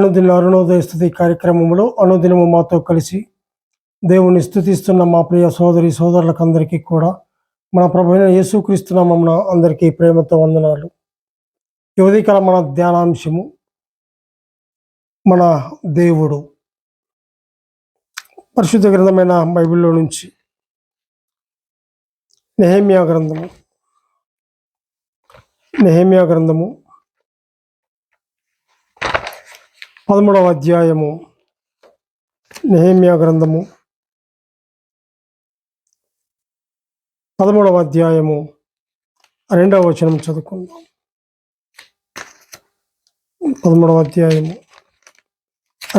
అనుదిన అరుణోదయ స్థుతి కార్యక్రమంలో అనుదినము మాతో కలిసి దేవుని స్థుతిస్తున్న మా ప్రియ సోదరి సోదరులకందరికీ కూడా మన ప్రభుత్వ అయిన అందరికీ ప్రేమతో వందనాలు. యువతికల మన ధ్యానాంశము మన దేవుడు. పరిశుద్ధ గ్రంథమైన బైబిల్లో నుంచి నెహేమియా గ్రంథము నెహేమియా గ్రంథము పదమూడవ అధ్యాయము నెహేమియా గ్రంథము. పదమూడవ అధ్యాయము రెండవ వచనం చదువుకుందాం. పదమూడవ అధ్యాయము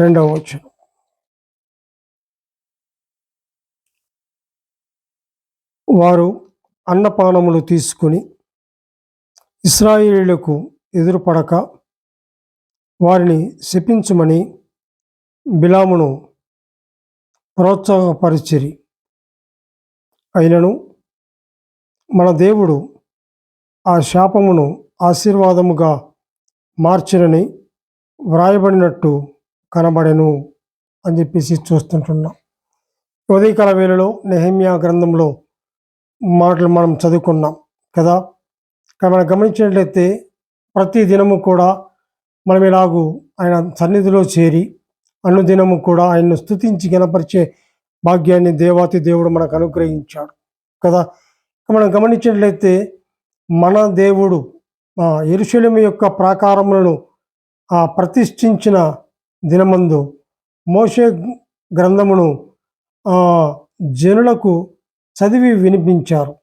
రెండవ వచనం. వారు అన్నపానములు తీసుకుని ఇస్రాయిలకు ఎదురుపడక వారిని శపించమని బిలామును ప్రోత్సాహపరిచిరి. అయినను మన దేవుడు ఆ శాపమును ఆశీర్వాదముగా మార్చినని వ్రాయబడినట్టు కనబడెను అని చెప్పేసి చూస్తుంటున్నాం. ఉదయకాల వేళలో నెహమ్యా గ్రంథంలో మాటలు మనం చదువుకున్నాం కదా. కానీ మనం గమనించినట్లయితే ప్రతి దినము కూడా మనం ఇలాగూ ఆయన సన్నిధిలో చేరి అనుదినము కూడా ఆయన్ను స్తుతించి గణపరిచే భాగ్యాన్ని దేవాతి దేవుడు మనకు అనుగ్రహించాడు. కదా? మనం గమనించినట్లయితే మన దేవుడు ఎరుశలేం యొక్క ప్రాకారములను ఆ ప్రతిష్ఠించిన దినమందు మోషే గ్రంథమును జనులకు చదివి వినిపించారు.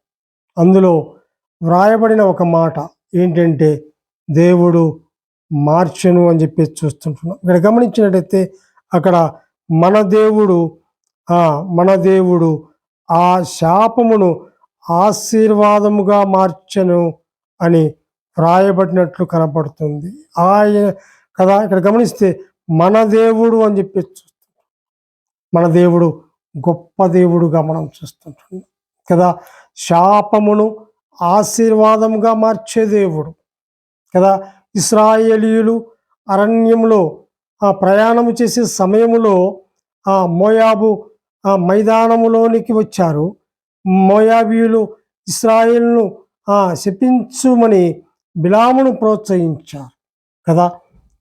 అందులో వ్రాయబడిన ఒక మాట ఏంటంటే దేవుడు మార్చను అని చెప్పి చూస్తుంటున్నాం. ఇక్కడ గమనించినట్టయితే అక్కడ మన దేవుడు మన దేవుడు ఆ శాపమును ఆశీర్వాదముగా మార్చను అని వ్రాయబడినట్లు కనపడుతుంది. ఆయన కదా ఇక్కడ గమనిస్తే మన దేవుడు అని చెప్పి చూస్తున్నాం మన దేవుడు గొప్ప దేవుడుగా మనం చూస్తుంటున్నాం. కదా శాపమును ఆశీర్వాదముగా మార్చే దేవుడు. కదా ఇస్రాయేలీయులు అరణ్యంలో ఆ ప్రయాణము చేసే సమయములో ఆ మోయాబు ఆ మైదానములోనికి వచ్చారు. మోయాబీయులు ఇస్రాయేల్ను శపించుమని బిలామును ప్రోత్సహించారు. కదా?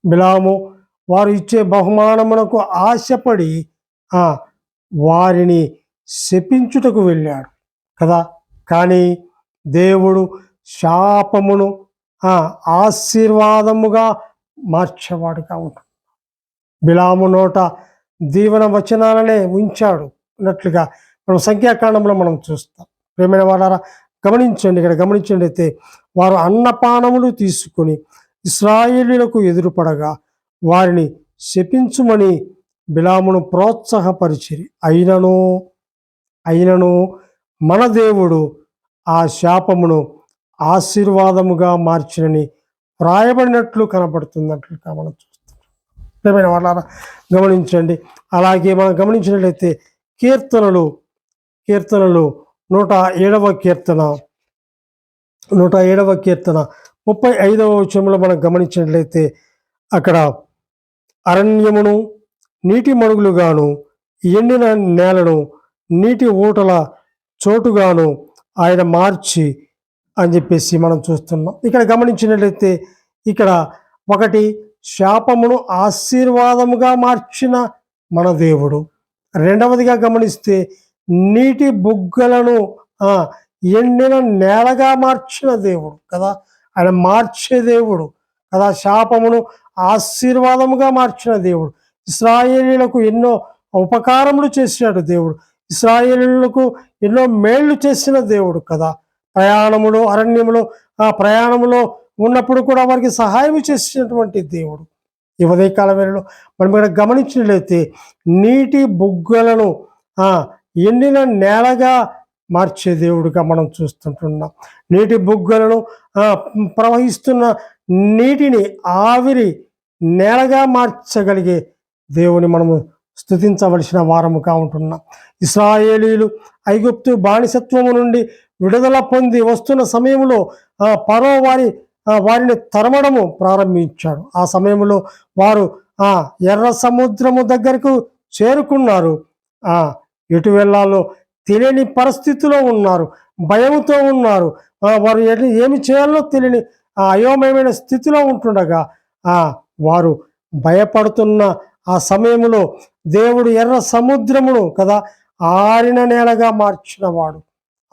బిలాము వారు ఇచ్చే బహుమానమునకు ఆశపడి వారిని శపించుటకు వెళ్ళాడు. కదా? కానీ దేవుడు శాపమును ఆశీర్వాదముగా మార్చేవాడుగా ఉంటాడు బిలాము నోట దీవన వచనాలనే ఉంచాడు అన్నట్లుగా మనం సంఖ్యాకాండంలో మనం చూస్తాం. ప్రేమైన వాళ్ళారా గమనించండి ఇక్కడ గమనించండి అయితే వారు అన్నపానములు తీసుకొని ఇస్రాయేలీలకు ఎదురుపడగా వారిని శపించుమని బిలామును ప్రోత్సాహపరిచిరి. అయినను అయినను మన దేవుడు ఆ శాపమును ఆశీర్వాదముగా మార్చినని వ్రాయబడినట్లు కనపడుతున్నట్లుగా మనం చూస్తున్నాం. వాళ్ళ గమనించండి. అలాగే మనం గమనించినట్లయితే కీర్తనలు కీర్తనలు నూట ఏడవ కీర్తన నూట ఏడవ కీర్తన ముప్పై ఐదవ విషయంలో మనం గమనించినట్లయితే అక్కడ అరణ్యమును నీటి మడుగులుగాను ఎండిన నేలను నీటి ఊటల చోటుగాను ఆయన మార్చి అని చెప్పేసి మనం చూస్తున్నాం. ఇక్కడ గమనించినట్లయితే ఇక్కడ ఒకటి శాపమును ఆశీర్వాదముగా మార్చిన మన దేవుడు. రెండవదిగా గమనిస్తే నీటి బుగ్గలను ఎండిన నేలగా మార్చిన దేవుడు కదా. ఆయన మార్చే దేవుడు కదా. శాపమును ఆశీర్వాదముగా మార్చిన దేవుడు. ఇస్రాయేలీలకు ఎన్నో ఉపకారములు చేసినాడు దేవుడు. ఇస్రాయేలీలకు ఎన్నో మేళ్ళు చేసిన దేవుడు కదా. ప్రయాణములో అరణ్యములో ఆ ప్రయాణములో ఉన్నప్పుడు కూడా వారికి సహాయం చేసినటువంటి దేవుడు. ఈ ఉదయకాల వేళలో మనం ఇక్కడ గమనించినట్లయితే నీటి బుగ్గలను ఎండిన నేలగా మార్చే దేవుడిగా మనం చూస్తుంటున్నాం. నీటి బుగ్గలను ప్రవహిస్తున్న నీటిని ఆవిరి నేలగా మార్చగలిగే దేవుని మనము స్థుతించవలసిన వారముగా ఉంటున్నాం. ఇస్రాయేలీలు ఐగుప్తు బానిసత్వము నుండి విడుదల పొంది వస్తున్న సమయంలో పరో వారి వారిని తరమడము ప్రారంభించాడు. ఆ సమయంలో వారు ఆ ఎర్ర సముద్రము దగ్గరకు చేరుకున్నారు. ఆ ఎటు వెళ్ళాలో తెలియని పరిస్థితిలో ఉన్నారు. భయంతో ఉన్నారు. వారు ఏమి చేయాలో తెలియని ఆ అయోమయమైన స్థితిలో ఉంటుండగా ఆ వారు భయపడుతున్న ఆ సమయంలో దేవుడు ఎర్ర సముద్రమును కదా ఆరిన నేలగా మార్చినవాడు.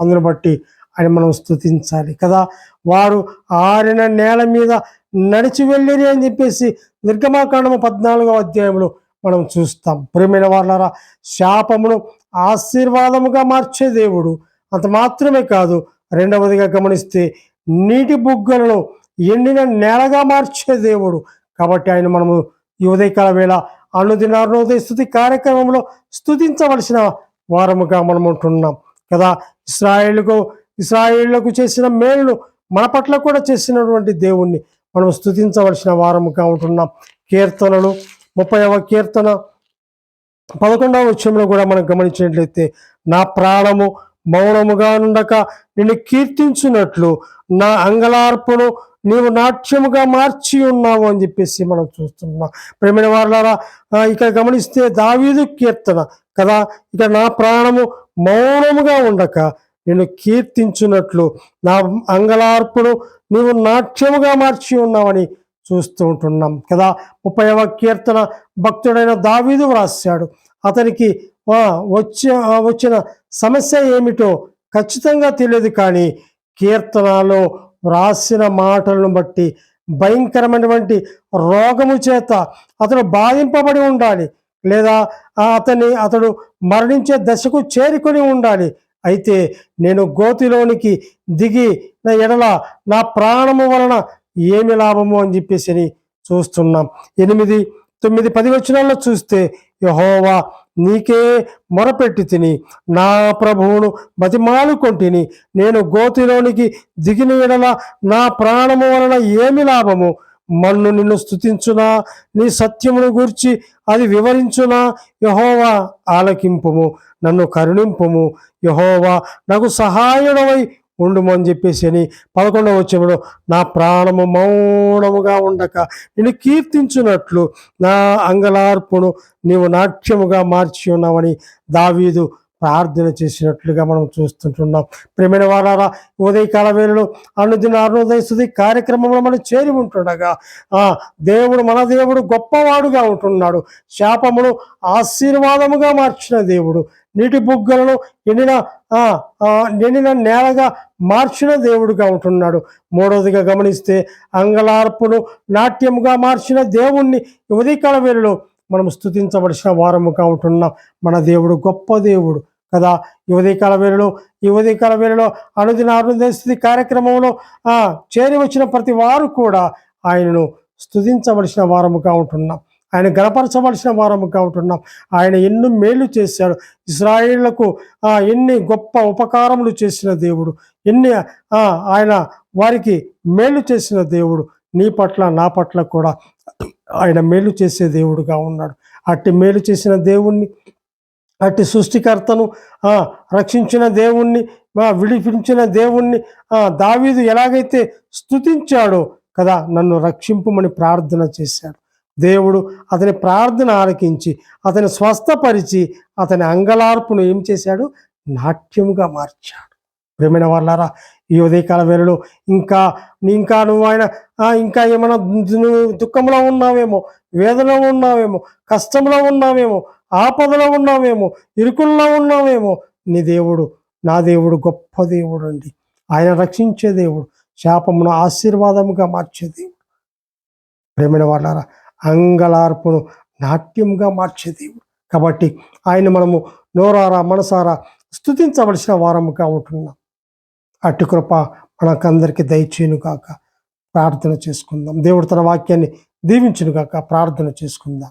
అందును బట్టి ఆయన మనం స్తుతించాలి కదా. వారు ఆరిన నేల మీద నడిచి వెళ్ళిరి అని చెప్పేసి నిర్గమాకాండము పద్నాలుగో అధ్యాయంలో మనం చూస్తాం. ప్రియమైన వాళ్ళారా శాపమును ఆశీర్వాదముగా మార్చే దేవుడు అంత మాత్రమే కాదు రెండవదిగా గమనిస్తే నీటి బుగ్గలను ఎండిన నేలగా మార్చే దేవుడు. కాబట్టి ఆయన మనము ఈ ఉదయకాల వేళ అనుదినారుణోదయ స్థుతి కార్యక్రమంలో స్థుతించవలసిన వారముగా మనం ఉంటున్నాం. కదా? ఇస్రాయేళ్ళకు ఇస్రాయేళ్ళకు చేసిన మేలును మన పట్ల కూడా చేసినటువంటి దేవుణ్ణి మనం స్థుతించవలసిన వారముగా ఉంటున్నాం. కీర్తనలు ముప్పైవ కీర్తన పదకొండవ విషయంలో కూడా మనం గమనించినట్లయితే నా ప్రాణము మౌనముగా ఉండక నిన్ను కీర్తించినట్లు నా అంగలార్పును నీవు నాట్యముగా మార్చి ఉన్నావు అని చెప్పేసి మనం చూస్తున్నాం. ప్రేమైన వారులారా ఇక్కడ ఇక గమనిస్తే దావీదు కీర్తన కదా? ఇక నా ప్రాణము మౌనముగా ఉండక నేను కీర్తించున్నట్లు నా అంగలార్పును నీవు నాట్యముగా మార్చి ఉన్నావని చూస్తూ ఉంటున్నాం. కదా? ముప్పైవ కీర్తన భక్తుడైన దావీదు వ్రాశాడు. అతనికి వచ్చే వచ్చిన సమస్య ఏమిటో ఖచ్చితంగా తెలియదు కానీ కీర్తనలో వ్రాసిన మాటలను బట్టి భయంకరమైనటువంటి రోగము చేత అతను బాధింపబడి ఉండాలి. లేదా ఆ అతన్ని అతడు మరణించే దశకు చేరుకొని ఉండాలి. అయితే నేను గోతిలోనికి దిగి నా ఎడల నా ప్రాణము వలన ఏమి లాభము అని చెప్పేసి చూస్తున్నాం. ఎనిమిది తొమ్మిది పది వచనాల్లో చూస్తే యహోవా నీకే మొరపెట్టి తిని నా ప్రభువును బతిమాలుకొంటిని నేను గోతిలోనికి దిగిన ఎడల నా ప్రాణము వలన ఏమి లాభము? మన్ను నిన్ను స్తుతించునా నీ సత్యమును గూర్చి అది వివరించునా యహోవా ఆలకింపుము నన్ను కరుణింపుము యహోవా నాకు సహాయుడవై ఉండుము అని చెప్పేసి అని పదకొండవ వచ్చంలో నా ప్రాణము మౌనముగా ఉండక నేను కీర్తించున్నట్లు నా అంగలార్పును నీవు నాట్యముగా మార్చి ఉన్నావని దావీదు ప్రార్థన చేసినట్లుగా మనం చూస్తుంటున్నాం. ప్రేమైన వారారా ఉదయకాల వేళలో అనుదిన అరుణోదయ సుది కార్యక్రమంలో మనం చేరి ఉంటుండగా ఆ దేవుడు మన దేవుడు గొప్పవాడుగా ఉంటున్నాడు. శాపమును ఆశీర్వాదముగా మార్చిన దేవుడు నీటి బుగ్గలను ఎండిన నిండిన ఎండిన నేలగా మార్చిన దేవుడుగా ఉంటున్నాడు. మూడవదిగా గమనిస్తే అంగలార్పును నాట్యముగా మార్చిన దేవుణ్ణి ఉదయకాల వేళలో మనం స్థుతించవలసిన వారముగా ఉంటున్నాం. మన దేవుడు గొప్ప దేవుడు. కదా? ఈ ఉదయకాల వేళలో ఈ వేళలో అనుదిన అరుణోదయ కార్యక్రమంలో చేరి వచ్చిన ప్రతి వారు కూడా ఆయనను స్థుతించవలసిన వారముగా ఉంటున్నాం. ఆయన గణపరచవలసిన వారముగా ఉంటున్నాం. ఆయన ఎన్నో మేలు చేశాడు. ఇస్రాయిళ్ళకు ఎన్ని గొప్ప ఉపకారములు చేసిన దేవుడు ఎన్ని ఆయన వారికి మేలు చేసిన దేవుడు నీ పట్ల నా పట్ల కూడా ఆయన మేలు చేసే దేవుడుగా ఉన్నాడు. అట్టి మేలు చేసిన దేవుణ్ణి అట్టి సృష్టికర్తను రక్షించిన దేవుణ్ణి విడిపించిన దేవుణ్ణి దావీదు ఎలాగైతే స్తుతించాడో కదా నన్ను రక్షింపుమని ప్రార్థన చేశాడు. దేవుడు అతని ప్రార్థన ఆలకించి అతని స్వస్థపరిచి అతని అంగలార్పును ఏం చేశాడు? నాట్యముగా మార్చాడు. ప్రేమైన వాళ్ళారా ఈ ఉదయకాల వేళలో ఇంకా ఇంకా నువ్వు ఆయన ఇంకా ఏమైనా నువ్వు దుఃఖంలో ఉన్నావేమో వేదనలో ఉన్నావేమో కష్టంలో ఉన్నావేమో ఆపదలో ఉన్నామేమో ఇరుకుల్లో ఉన్నామేమో నీ దేవుడు నా దేవుడు గొప్ప దేవుడు అండి ఆయన రక్షించే దేవుడు శాపమును ఆశీర్వాదముగా మార్చే దేవుడు. ప్రేమైన వాళ్ళారా అంగలార్పును నాట్యంగా మార్చే దేవుడు. కాబట్టి ఆయన మనము నోరారా మనసారా స్థుతించవలసిన వారముగా ఉంటున్నాం. అటు కృప మనకందరికీ దయచేను కాక ప్రార్థన చేసుకుందాం. దేవుడు తన వాక్యాన్ని దీవించును కాక ప్రార్థన చేసుకుందాం.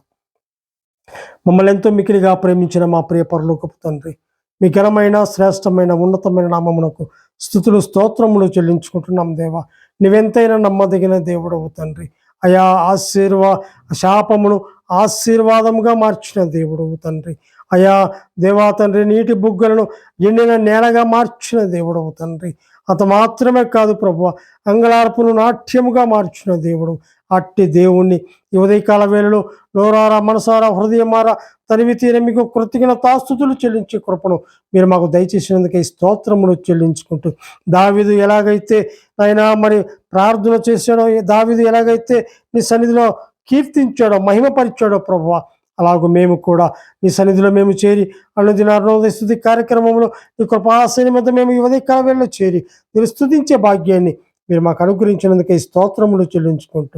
మమ్మల్ని ఎంతో మికిలిగా ప్రేమించిన మా ప్రియ పరలోకపు తండ్రి. మీ ఘనమైన శ్రేష్టమైన ఉన్నతమైన నామమునకు స్థుతులు స్తోత్రములు చెల్లించుకుంటున్నాం దేవా. నువ్వెంతైనా నమ్మదగిన దేవుడవు తండ్రి. అయా ఆశీర్వా శాపమును ఆశీర్వాదముగా మార్చిన దేవుడు తండ్రి. అయా దేవా తండ్రి నీటి బుగ్గలను ఎండిన నేలగా మార్చిన దేవుడు తండ్రి. అంత మాత్రమే కాదు ప్రభు అంగళార్పును నాట్యముగా మార్చిన దేవుడు. అట్టి దేవుణ్ణి. ఈ ఉదయకాల వేళలో నోరారా మనసారా హృదయమారా తనివి తీర మీకు కృతజ్ఞతాస్తుతులు చెల్లించే కృపను మీరు మాకు దయచేసినందుకే స్తోత్రములు చెల్లించుకుంటూ. దావిదు ఎలాగైతే ఆయన మరి ప్రార్థన చేశాడో దావిదు ఎలాగైతే నీ సన్నిధిలో కీర్తించాడో మహిమపరిచాడో ప్రభు అలాగూ మేము కూడా నీ సన్నిధిలో మేము చేరి అనుదిన అరుణోదయస్థుతి కార్యక్రమంలో నీ కృపాశని మీద మేము ఈ ఉదయకాల వేళలో చేరి మీరు స్థుతించే భాగ్యాన్ని మీరు మాకు అనుగ్రహించినందుకే స్తోత్రములు చెల్లించుకుంటూ.